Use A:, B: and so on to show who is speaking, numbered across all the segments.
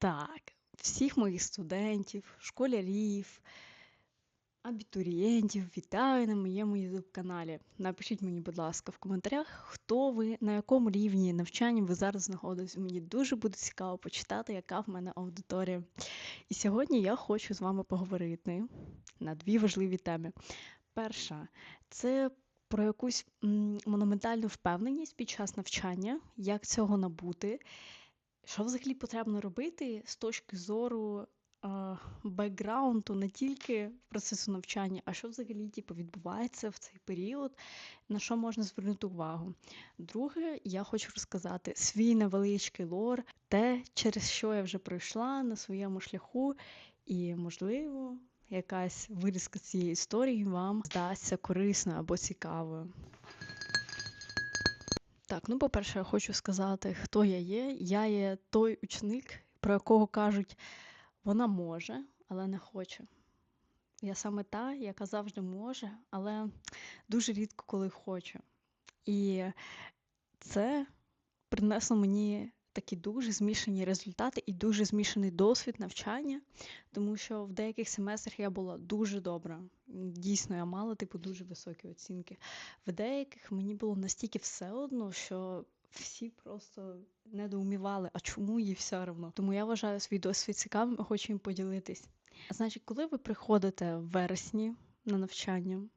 A: Так, всіх моїх студентів, школярів, абітурієнтів вітаю на моєму youtube каналі. Напишіть мені, будь ласка, в коментарях, хто ви, на якому рівні навчання ви зараз знаходитесь. Мені дуже буде цікаво почитати, яка в мене аудиторія. І сьогодні я хочу з вами поговорити на дві важливі теми. Перша це про якусь монументальну впевненість під час навчання, як цього набути. Що взагалі потрібно робити з точки зору е, бекграунду не тільки процесу навчання, а що взагалі типу, відбувається в цей період, на що можна звернути увагу. Друге, я хочу розказати свій невеличкий лор, те, через що я вже пройшла на своєму шляху, і, можливо, якась вирізка цієї історії вам здасться корисною або цікавою. Так, ну по-перше, я хочу сказати, хто я є. Я є той учник, про якого кажуть, вона може, але не хоче. Я саме та, яка завжди може, але дуже рідко коли хоче. І це принесло мені такі дуже змішані результати і дуже змішаний досвід навчання, тому що в деяких семестрах я була дуже добра. Дійсно, я мала типу дуже високі оцінки. В деяких мені було настільки все одно, що всі просто недоумівали, а чому їй все одно. Тому я вважаю свій досвід цікавим і хочу їм поділитись. Значить, коли ви приходите в вересні на навчання,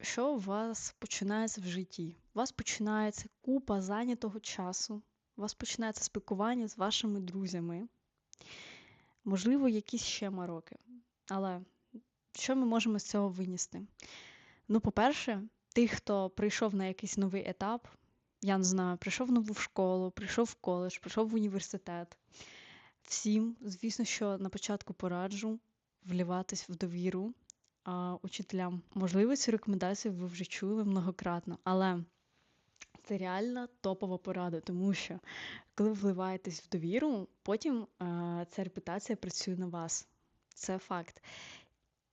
A: що у вас починається в житті? У вас починається купа зайнятого часу, у вас починається спілкування з вашими друзями, можливо, якісь ще мароки. Але що ми можемо з цього винести? Ну, по-перше, тих, хто прийшов на якийсь новий етап, я не знаю, прийшов в нову школу, прийшов в коледж, прийшов в університет. Всім, звісно, що на початку пораджу вливатись в довіру а, учителям. Можливо, цю рекомендацію ви вже чули многократно, але це реально топова порада, тому що коли ви вливаєтесь в довіру, потім а, ця репутація працює на вас. Це факт.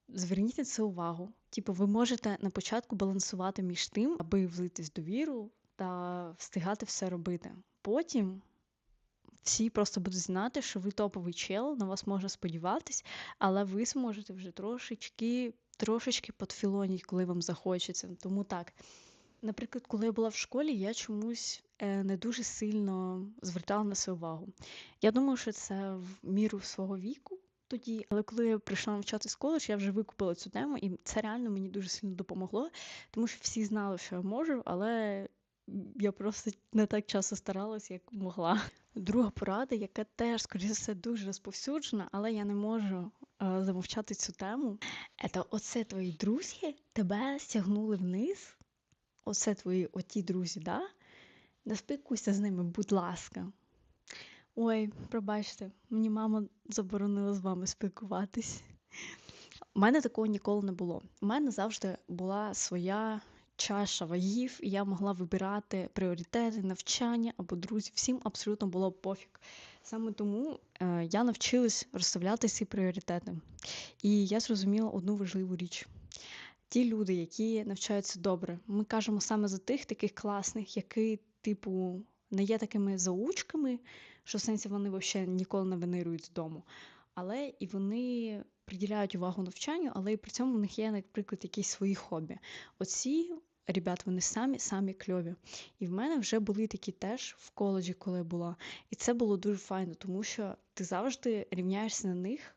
A: Зверніть на це увагу. Типу, ви можете на початку балансувати між тим, аби влитись в довіру та встигати все робити. Потім всі просто будуть знати, що ви топовий чел, на вас можна сподіватись, але ви зможете вже трошечки трошечки подфілоніть, коли вам захочеться. Тому так. Наприклад, коли я була в школі, я чомусь е, не дуже сильно звертала на це увагу. Я думаю, що це в міру свого віку тоді, але коли я прийшла навчатися коледж, я вже викупила цю тему, і це реально мені дуже сильно допомогло, тому що всі знали, що я можу, але я просто не так часто старалась, як могла. Друга порада, яка теж, скоріше все, дуже розповсюджена, але я не можу е, замовчати цю тему. Це оце твої друзі тебе стягнули вниз. Оце твої оті друзі, да? Не спілкуйся з ними, будь ласка. Ой, пробачте, мені мама заборонила з вами спілкуватись. У мене такого ніколи не було. У мене завжди була своя чаша вагів, і я могла вибирати пріоритети, навчання або друзів. Всім абсолютно було пофіг. Саме тому е, я навчилась розставляти ці пріоритети. І я зрозуміла одну важливу річ. Ті люди, які навчаються добре, ми кажемо саме за тих таких класних, які, типу, не є такими заучками, що в сенсі вони взагалі ніколи не венирують з дому. Але і вони приділяють увагу навчанню, але і при цьому в них є, наприклад, якісь свої хобі. Оці ребят, вони самі самі кльові. І в мене вже були такі теж в коледжі, коли я була. І це було дуже файно, тому що ти завжди рівняєшся на них,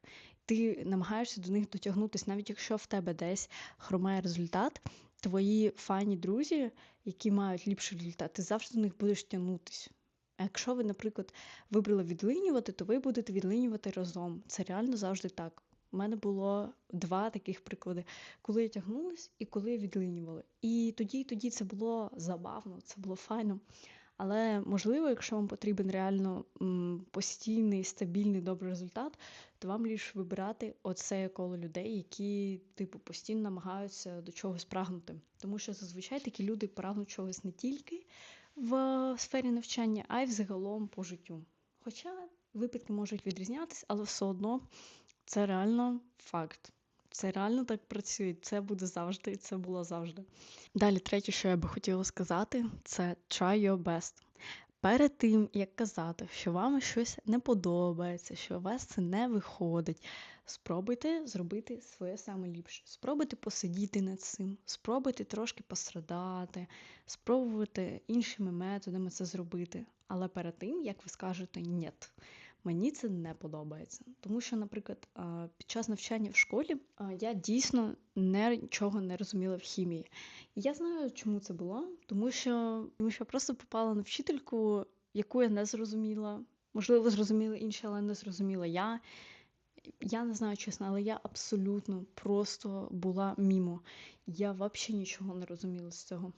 A: ти намагаєшся до них дотягнутися, навіть якщо в тебе десь хромає результат, твої файні друзі, які мають ліпший результат, ти завжди до них будеш тягнутися. А якщо ви, наприклад, вибрали відлинювати, то ви будете відлинювати разом. Це реально завжди так. У мене було два таких приклади, коли я тягнулась і коли я відлинювала. І тоді, і тоді це було забавно, це було файно. Але можливо, якщо вам потрібен реально постійний, стабільний, добрий результат, то вам лише вибирати оце коло людей, які типу постійно намагаються до чогось прагнути. Тому що зазвичай такі люди прагнуть чогось не тільки в сфері навчання, а й взагалом по життю. Хоча випадки можуть відрізнятися, але все одно це реально факт. Це реально так працює, це буде завжди, і це було завжди. Далі, третє, що я би хотіла сказати, це try your best. Перед тим, як казати, що вам щось не подобається, що у вас це не виходить, спробуйте зробити своє саме ліпше. Спробуйте посидіти над цим, спробуйте трошки пострадати, спробуйте іншими методами це зробити. Але перед тим, як ви скажете ні, мені це не подобається. Тому що, наприклад, під час навчання в школі я дійсно нічого не розуміла в хімії. І я знаю, чому це було, тому що тому що я просто попала на вчительку, яку я не зрозуміла. Можливо, зрозуміли інші, але не зрозуміла я. Я не знаю чесно, але я абсолютно просто була мімо. Я взагалі нічого не розуміла з цього.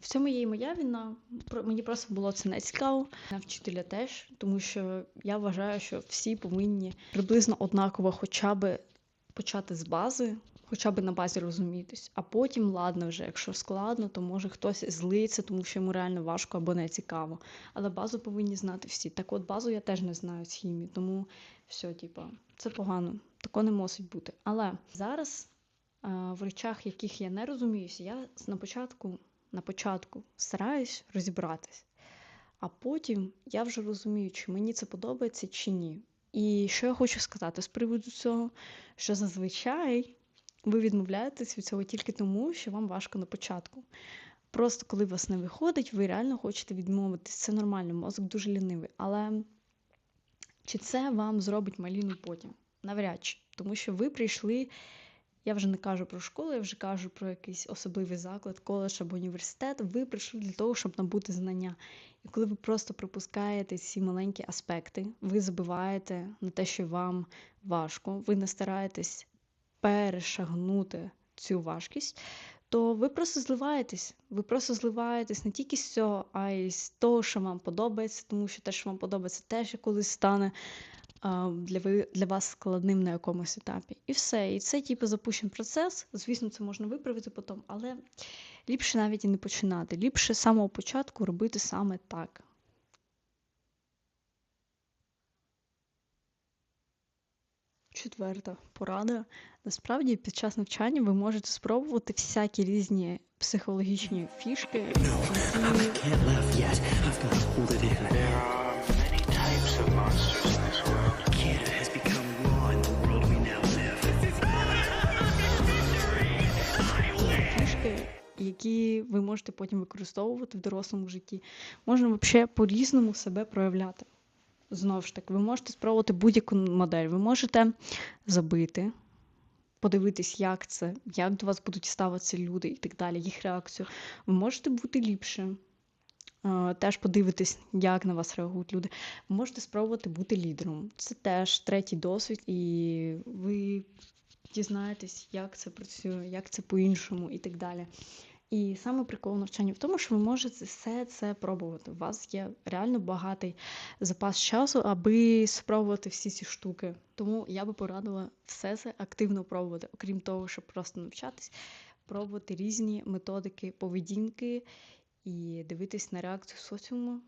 A: В цьому є і моя війна. Мені просто було це не цікаво. На вчителя теж, тому що я вважаю, що всі повинні приблизно однаково хоча б почати з бази, хоча б на базі розумітись. А потім, ладно, вже якщо складно, то може хтось злиться, тому що йому реально важко або не цікаво. Але базу повинні знати всі. Так от базу я теж не знаю з хімії, тому все, типа, це погано. Тако не мусить бути. Але зараз в речах, яких я не розуміюся, я на початку на початку стараюсь розібратись, а потім я вже розумію, чи мені це подобається чи ні. І що я хочу сказати з приводу цього, що зазвичай ви відмовляєтесь від цього тільки тому, що вам важко на початку. Просто коли вас не виходить, ви реально хочете відмовитись. Це нормально, мозок дуже лінивий. Але чи це вам зробить маліну потім? Навряд чи. Тому що ви прийшли я вже не кажу про школу, я вже кажу про якийсь особливий заклад, коледж або університет. Ви прийшли для того, щоб набути знання. І коли ви просто пропускаєте ці маленькі аспекти, ви забиваєте на те, що вам важко, ви не стараєтесь перешагнути цю важкість, то ви просто зливаєтесь. Ви просто зливаєтесь не тільки з цього, а й з того, що вам подобається, тому що те, що вам подобається, теж колись стане для ви, для вас складним на якомусь етапі. І все. І це типу запущений процес. Звісно, це можна виправити потім, але ліпше навіть і не починати. Ліпше з самого початку робити саме так. Четверта порада. Насправді, під час навчання ви можете спробувати всякі різні психологічні фішки. Які ви можете потім використовувати в дорослому житті. Можна взагалі по-різному себе проявляти. Знову ж таки, ви можете спробувати будь-яку модель. Ви можете забити, подивитись, як це, як до вас будуть ставитися люди і так далі, їх реакцію. Ви можете бути ліпше. Теж подивитись, як на вас реагують люди. Ви можете спробувати бути лідером. Це теж третій досвід, і ви дізнаєтесь, як це працює, як це по-іншому і так далі. І саме прикол навчання в тому, що ви можете все це пробувати. У вас є реально багатий запас часу, аби спробувати всі ці штуки. Тому я би порадила все це активно пробувати, окрім того, щоб просто навчатись, пробувати різні методики поведінки і дивитись на реакцію соціуму.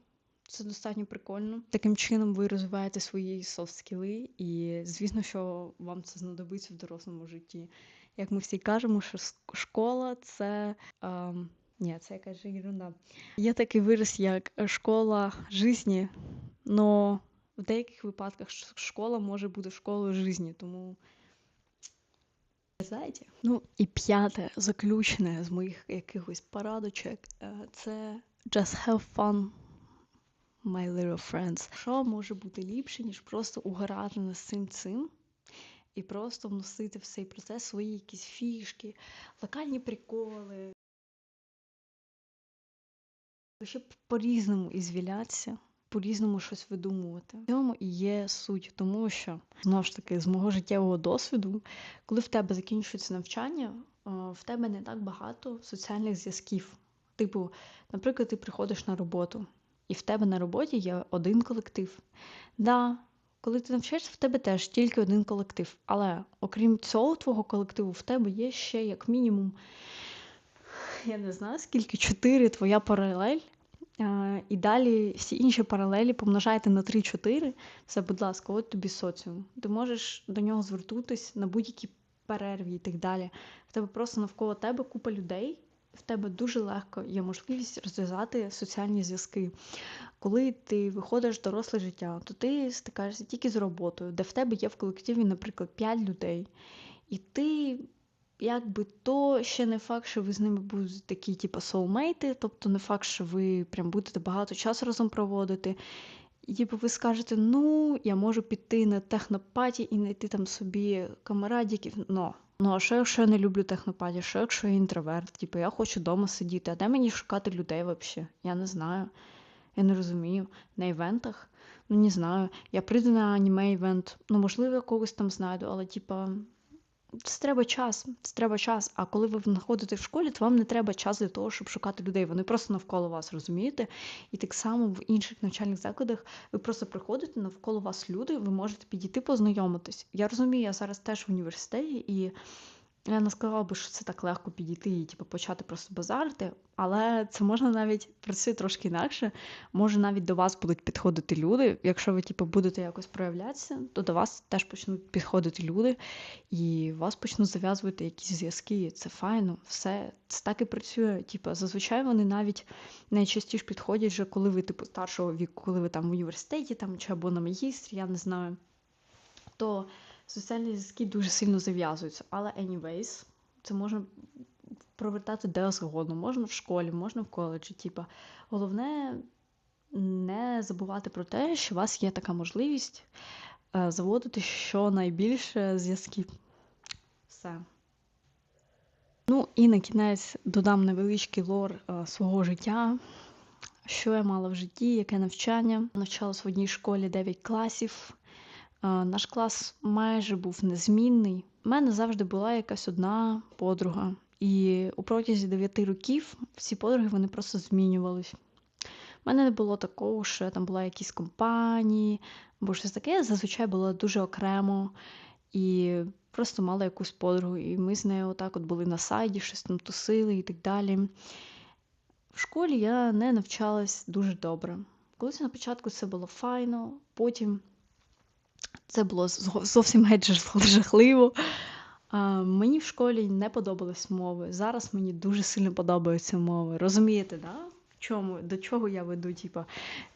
A: Це достатньо прикольно. Таким чином ви розвиваєте свої софт-скіли, і звісно, що вам це знадобиться в дорослому житті як ми всі кажемо, що школа це. Е, ні, це якась ерунда. Є такий вираз, як школа житті, але в деяких випадках школа може бути школою житті, тому. Знаєте? Ну і п'яте, заключне з моїх якихось порадочок, е, це just have fun, my little friends. Що може бути ліпше, ніж просто угорати над цим цим і просто вносити в цей процес свої якісь фішки, локальні приколи. Щоб по-різному ізвілятися, по-різному щось видумувати. В цьому і є суть, тому що, знову ж таки, з мого життєвого досвіду, коли в тебе закінчується навчання, в тебе не так багато соціальних зв'язків. Типу, наприклад, ти приходиш на роботу, і в тебе на роботі є один колектив. Да, коли ти навчаєшся, в тебе теж тільки один колектив. Але окрім цього твого колективу, в тебе є ще як мінімум, я не знаю, скільки чотири твоя паралель. І далі всі інші паралелі помножайте на 3-4. Все, будь ласка, от тобі соціум. Ти можеш до нього звернутися на будь-які перерві і так далі. В тебе просто навколо тебе купа людей, в тебе дуже легко є можливість розв'язати соціальні зв'язки. Коли ти виходиш в доросле життя, то ти стикаєшся тільки з роботою, де в тебе є в колективі, наприклад, 5 людей. І ти, якби то ще не факт, що ви з ними будете такі, типу, соулмейти, тобто не факт, що ви прям будете багато часу разом проводити. І типу, ви скажете, ну, я можу піти на технопаті і знайти там собі камарадіків. Но. Ну, а що якщо я не люблю технопаті? Що якщо я інтроверт? Типу, я хочу вдома сидіти, а де мені шукати людей взагалі? Я не знаю. Я не розумію. На івентах? Ну, не знаю. Я прийду на аніме івент. Ну, можливо, я когось там знайду, але, типа, це треба час, це треба час. А коли ви знаходите в школі, то вам не треба час для того, щоб шукати людей. Вони просто навколо вас, розумієте? І так само в інших навчальних закладах ви просто приходите навколо вас люди, ви можете підійти познайомитись. Я розумію, я зараз теж в університеті і. Я не сказала би, що це так легко підійти і типу, почати просто базарити, але це можна навіть працює трошки інакше. Може, навіть до вас будуть підходити люди. Якщо ви типу, будете якось проявлятися, то до вас теж почнуть підходити люди, і вас почнуть зав'язувати якісь зв'язки. Це файно, все це так і працює. Типу, зазвичай вони навіть найчастіше підходять, вже коли ви типу старшого віку, коли ви там в університеті там чи або на магістрі, я не знаю. то соціальні зв'язки дуже сильно зав'язуються. Але anyways, це можна провертати де згодно. Можна в школі, можна в коледжі. Типа. Головне не забувати про те, що у вас є така можливість е, заводити щонайбільше зв'язків. Все. Ну, і на кінець додам невеличкий лор е, свого життя. Що я мала в житті, яке навчання. Навчалась в одній школі 9 класів. Наш клас майже був незмінний. У мене завжди була якась одна подруга. І у протязі 9 років всі подруги вони просто змінювались. У мене не було такого, що я там була якісь компанії, або щось таке. Я зазвичай була дуже окремо і просто мала якусь подругу. І ми з нею отак от були на сайді, щось там тусили і так далі. В школі я не навчалась дуже добре. Колись на початку це було файно, потім це було зовсім геть жахливо. Мені в школі не подобались мови. Зараз мені дуже сильно подобаються мови. Розумієте, да? Чому, До чого я веду? Типу,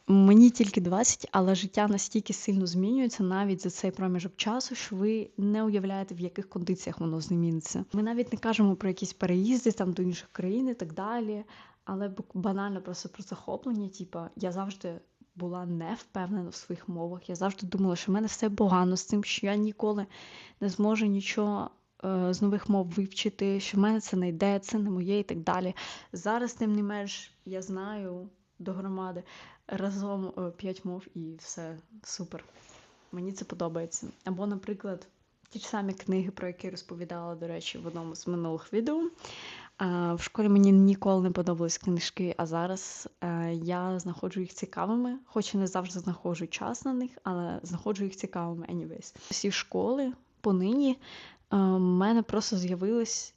A: мені тільки 20, але життя настільки сильно змінюється навіть за цей проміжок часу, що ви не уявляєте, в яких кондиціях воно зміниться. Ми навіть не кажемо про якісь переїзди там до інших країн і так далі. Але банально просто про захоплення. Типу, я завжди була не впевнена в своїх мовах. Я завжди думала, що в мене все погано з цим, що я ніколи не зможу нічого е, з нових мов вивчити, що в мене це не йде, це не моє і так далі. Зараз, тим не менш, я знаю до громади разом е, п'ять мов і все супер. Мені це подобається. Або, наприклад, ті ж самі книги, про які розповідала, до речі, в одному з минулих відео. В школі мені ніколи не подобались книжки, а зараз е, я знаходжу їх цікавими, хоч і не завжди знаходжу час на них, але знаходжу їх цікавими anyways. Всі школи понині е, в мене просто з'явилось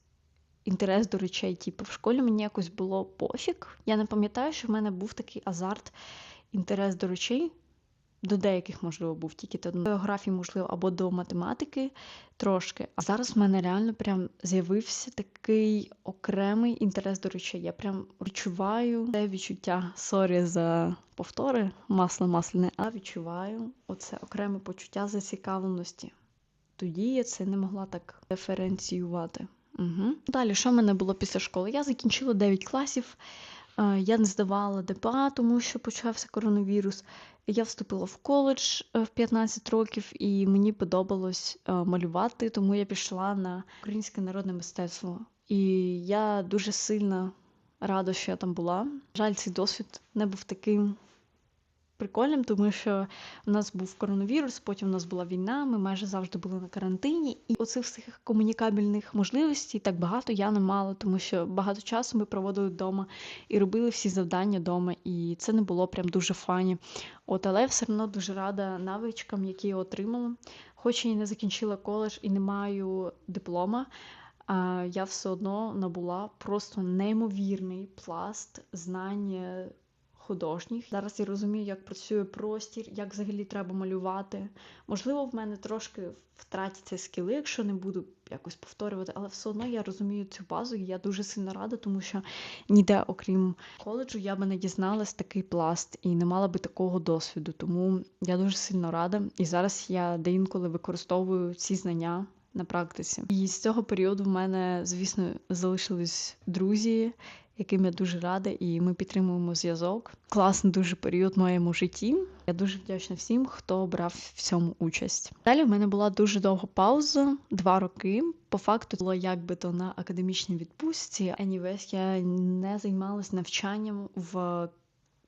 A: інтерес до речей. Типу, в школі мені якось було пофіг. Я не пам'ятаю, що в мене був такий азарт, інтерес до речей. До деяких, можливо, був тільки до географії, можливо, або до математики трошки. А зараз в мене реально прям з'явився такий окремий інтерес до речей. Я прям відчуваю це відчуття сорі за повтори, масло масляне, а відчуваю оце окреме почуття зацікавленості. Тоді я це не могла так диференціювати. Угу. Далі, що в мене було після школи? Я закінчила 9 класів. Я не здавала ДПА, тому що почався коронавірус. Я вступила в коледж е, в 15 років, і мені подобалось е, малювати, тому я пішла на українське народне мистецтво. І я дуже сильно рада, що я там була. Жаль, цей досвід не був таким прикольним, тому що у нас був коронавірус, потім у нас була війна, ми майже завжди були на карантині, і оцих всіх комунікабельних можливостей так багато я не мала, тому що багато часу ми проводили вдома і робили всі завдання вдома, і це не було прям дуже фані. От, але все одно дуже рада навичкам, які я отримала. Хоч і не закінчила коледж і не маю диплома. Я все одно набула просто неймовірний пласт знань художніх. Зараз я розумію, як працює простір, як взагалі треба малювати. Можливо, в мене трошки втратяться скіли, якщо не буду якось повторювати, але все одно я розумію цю базу, і я дуже сильно рада, тому що ніде, окрім коледжу, я би не дізналась такий пласт і не мала би такого досвіду. Тому я дуже сильно рада. І зараз я деінколи використовую ці знання на практиці. І з цього періоду в мене, звісно, залишились друзі, яким я дуже рада, і ми підтримуємо зв'язок. Класний дуже період в моєму житті. Я дуже вдячна всім, хто брав в цьому участь. Далі в мене була дуже довга пауза, два роки. По факту було якби то на академічній відпустці. Anyways, я не займалась навчанням в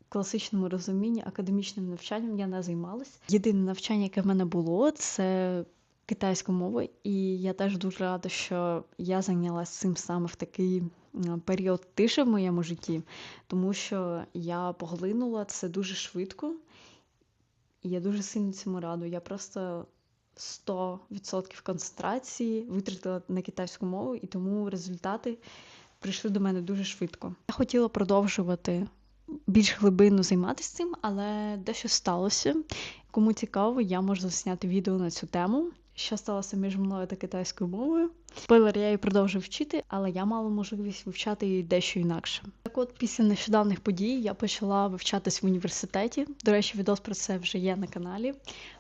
A: класичному розумінні, академічним навчанням я не займалась. Єдине навчання, яке в мене було, це китайська мова, і я теж дуже рада, що я зайнялася цим саме в такий період тиші в моєму житті, тому що я поглинула це дуже швидко, і я дуже сильно цьому раду. Я просто 100% концентрації витратила на китайську мову, і тому результати прийшли до мене дуже швидко. Я хотіла продовжувати більш глибинно займатися цим, але дещо сталося. Кому цікаво, я можу засняти відео на цю тему що сталося між мною та китайською мовою. Спойлер, я її продовжую вчити, але я мала можливість вивчати її дещо інакше. Так от, після нещодавних подій я почала вивчатись в університеті. До речі, відос про це вже є на каналі.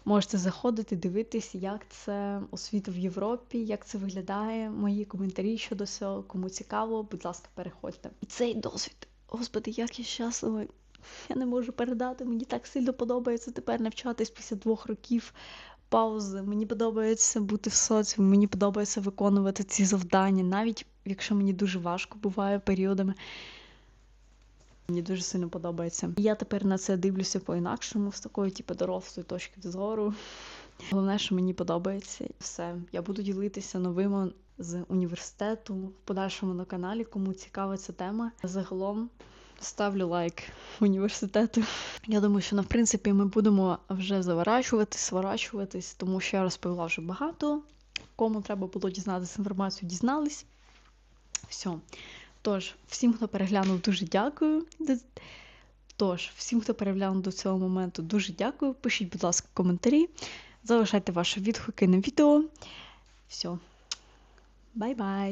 A: Можете заходити, дивитись, як це освіта в Європі, як це виглядає. Мої коментарі щодо цього. Кому цікаво, будь ласка, переходьте. І цей досвід, господи, як я щаслива. Я не можу передати. Мені так сильно подобається тепер навчатись після двох років паузи. Мені подобається бути в соціумі, мені подобається виконувати ці завдання, навіть якщо мені дуже важко буває періодами. Мені дуже сильно подобається. Я тепер на це дивлюся по-інакшому, з такої, типу, дорослої точки зору. Головне, що мені подобається все. Я буду ділитися новими з університету в подальшому на каналі, кому цікава ця тема. Загалом ставлю лайк університету. Я думаю, що в принципі ми будемо вже заворачуватись, сворачуватись, тому що я розповіла вже багато. Кому треба було дізнатися інформацію, дізнались. Все. Тож, всім, хто переглянув, дуже дякую. Тож, всім, хто переглянув до цього моменту, дуже дякую. Пишіть, будь ласка, коментарі, залишайте ваші відгуки на відео. Все. Бай-бай!